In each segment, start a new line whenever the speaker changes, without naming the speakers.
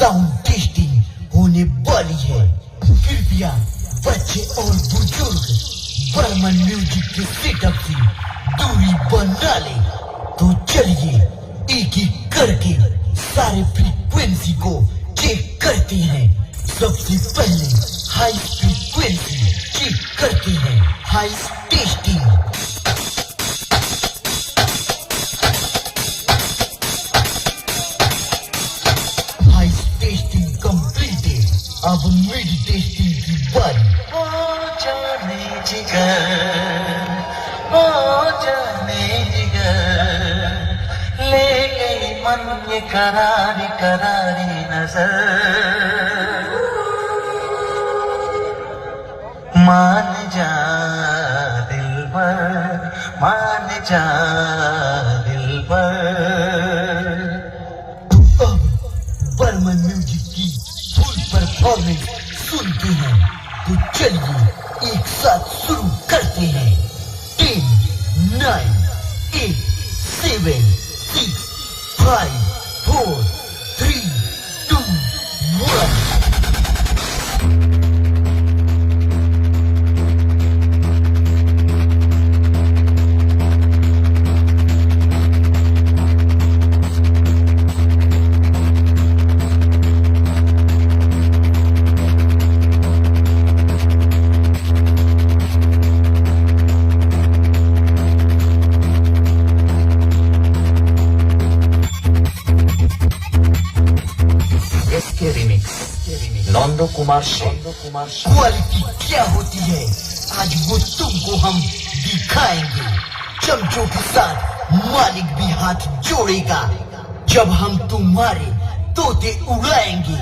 Sound testing होने वाली है। कृपया बच्चे और बुज़ुर्ग बर्मन म्यूज़िक के सेटअप से दूरी बना ले। तो चलिए एक एक करके सारे फ्रीक्वेंसी को चेक करते हैं। सबसे पहले हाई फ्रीक्वेंसी चेक करते हैं। हाई टेस्टिंग अब मिड टेस्टिंग की बारी
ओ जाने जिगर ओ जाने जिगर ले गई मन ये करारी करारी नज़र। मान जा दिल पर मान जा दिल पर।
बर्मन म्यूज़िक परफॉर्मेंस सुनते हैं तो चलिए एक साथ शुरू करते हैं। Ten nine eight seven six five
इसके रिमिक्स नंदो कुमार कुमार
क्वालिटी क्या होती है आज वो तुमको हम दिखाएँगे चमचों के साथ मालिक भी हाथ जोड़ेगा जब हम तुम्हारे तोते उड़ाएँगे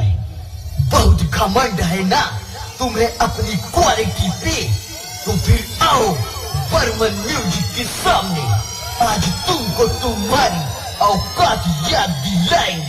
बहुत घमंड है ना तुम्हें अपनी क्वालिटी पे तो फिर आओ बर्मन म्यूज़िक के सामने आज तुमको तुम्हारी औकात याद दिलाएँगे